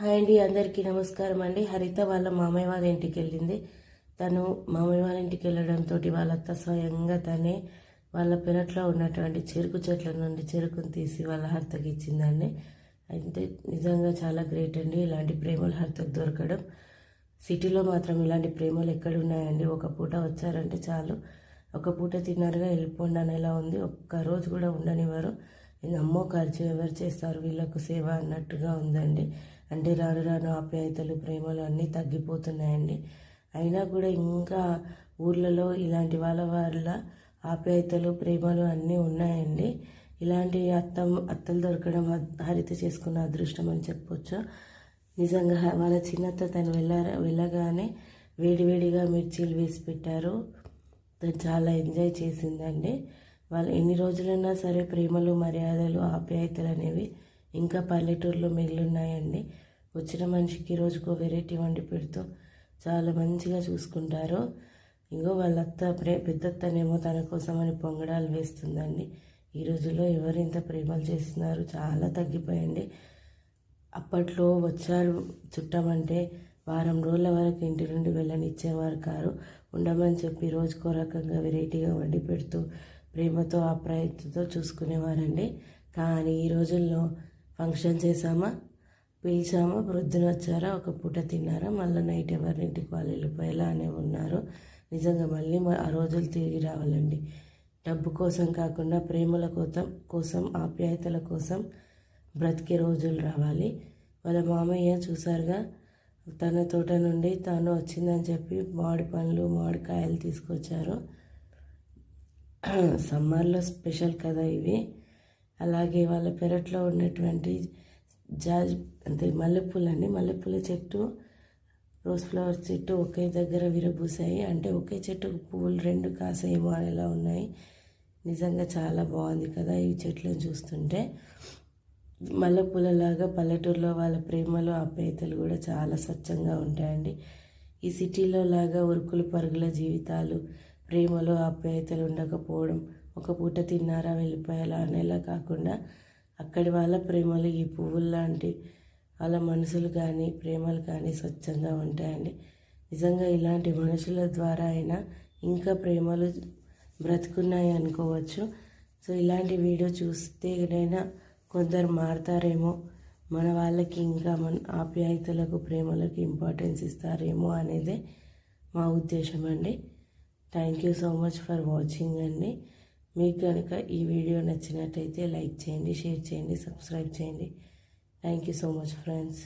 Hi అండి అందరికీ నమస్కారం అండి. హరిత వాళ్ళ మామయ్య వాళ్ళ ఇంటికి వెళ్ళింది. తను మామయ్య వాళ్ళ ఇంటికి వెళ్ళడంతో వాళ్ళ అత్త స్వయంగా తనే వాళ్ళ పెరట్లో ఉన్నటువంటి చెరుకు చెట్ల నుండి చెరుకును తీసి వాళ్ళ హర్తకి ఇచ్చిందండి. అయితే నిజంగా చాలా గ్రేట్ అండి. ఇలాంటి ప్రేమలు హర్తకు దొరకడం. సిటీలో మాత్రం ఇలాంటి ప్రేమలు ఎక్కడ ఉన్నాయండి? ఒక పూట వచ్చారంటే చాలు. ఒక పూట తిన్నారుగా వెళ్ళిపోండి అనేలా ఉంది? ఒక్క రోజు కూడా ఉండనివ్వరు. ఇంక అమ్మో ఖర్చు ఎవరు చేస్తారు? వీళ్ళకు సేవ అన్నట్టుగా ఉందండి. అంటే రాను రాను ఆప్యాయతలు ప్రేమలు అన్నీ తగ్గిపోతున్నాయండి. అయినా కూడా ఇంకా ఊర్లలో ఇలాంటి వాళ్ళ వాళ్ళ ఆప్యాయతలు ప్రేమలు అన్నీ ఉన్నాయండి. ఇలాంటి అత్త అత్తలు దొరకడం హరిత చేసుకున్న అదృష్టం అని చెప్పొచ్చు. నిజంగా వాళ్ళ చిన్నత్త తను వెళ్ళ వెళ్ళగానే వేడివేడిగా మిర్చీలు వేసి పెట్టారు. తను చాలా ఎంజాయ్ చేసిందండి. వాళ్ళు ఎన్ని రోజులైనా సరే ప్రేమలు మర్యాదలు ఆప్యాయతలు అనేవి ఇంకా పల్లెటూరులో మిగిలిన్నాయండి. వచ్చిన మనిషికి రోజుకో వెరైటీ వండి పెడుతూ చాలా మంచిగా చూసుకుంటారు. ఇంకో వాళ్ళ అత్త ప్రే పెద్దత్తనేమో తన అని పొంగడాలు వేస్తుందండి. ఈ రోజుల్లో ఎవరు ఇంత ప్రేమలు చేస్తున్నారు? చాలా తగ్గిపోయండి. అప్పట్లో వచ్చారు చుట్టమంటే వారం రోజుల వరకు ఇంటి నుండి వెళ్ళనిచ్చేవారు కారు. ఉండమని చెప్పి రోజుకో రకంగా వెరైటీగా వండి పెడుతూ ప్రేమతో ఆప్యాయతతో చూసుకునేవారండి. కానీ ఈ రోజుల్లో ఫంక్షన్ చేసామా పిలిచామా ప్రొద్దున వచ్చారా ఒక పూట తిన్నారా మళ్ళీ నైట్ ఎవరింటికి వాళ్ళు వెళ్ళిపోయేలా అనే ఉన్నారు. నిజంగా మళ్ళీ ఆ రోజులు తిరిగి రావాలండి. డబ్బు కోసం కాకుండా ప్రేమల కోసం కోసం ఆప్యాయతల కోసం బ్రతికే రోజులు రావాలి. వాళ్ళ మామయ్య చూసారుగా తన తోట నుండి తాను వచ్చిందని చెప్పి మామిడి పండ్లు మామిడికాయలు తీసుకొచ్చారు. సమ్మర్లో స్పెషల్ కదా ఇవి. అలాగే వాళ్ళ పెరట్లో ఉన్నటువంటి జాజ్ అంటే మల్లెపూలు అండి మల్లెపూల చెట్టు రోజ్ ఫ్లవర్ చెట్టు ఒకే దగ్గర విరబూసాయి. అంటే ఒకే చెట్టు పువ్వులు రెండు కాసేమో అనేలా ఉన్నాయి. నిజంగా చాలా బాగుంది కదా ఈ చెట్లను చూస్తుంటే. మల్లెపూలలాగా పల్లెటూరులో వాళ్ళ ప్రేమలు ఆప్యాయతలు కూడా చాలా స్వచ్ఛంగా ఉంటాయండి. ఈ సిటీలో లాగా ఉరుకులు పరుగుల జీవితాలు ప్రేమలు ఆప్యాయతలు ఉండకపోవడం ఒక పూట తిన్నారా వెళ్ళిపోయాలా అనేలా కాకుండా అక్కడి వాళ్ళ ప్రేమలు ఈ పువ్వులు లాంటి వాళ్ళ మనసులు కానీ ప్రేమలు కానీ స్వచ్ఛంగా ఉంటాయండి. నిజంగా ఇలాంటి మనుషుల ద్వారా అయినా ఇంకా ప్రేమలు బ్రతుకున్నాయి అనుకోవచ్చు. సో ఇలాంటి వీడియో చూస్తేనైనా కొందరు మారుతారేమో మన వాళ్ళకి ఇంకా మన ఆప్యాయతలకు ప్రేమలకు ఇంపార్టెన్స్ ఇస్తారేమో అనేదే మా ఉద్దేశం అండి. Thank you so much for watching అండి. మీకు కనుక ఈ వీడియో నచ్చినట్టయితే లైక్ చేయండి షేర్ చేయండి సబ్స్క్రైబ్ చేయండి. Thank you so much friends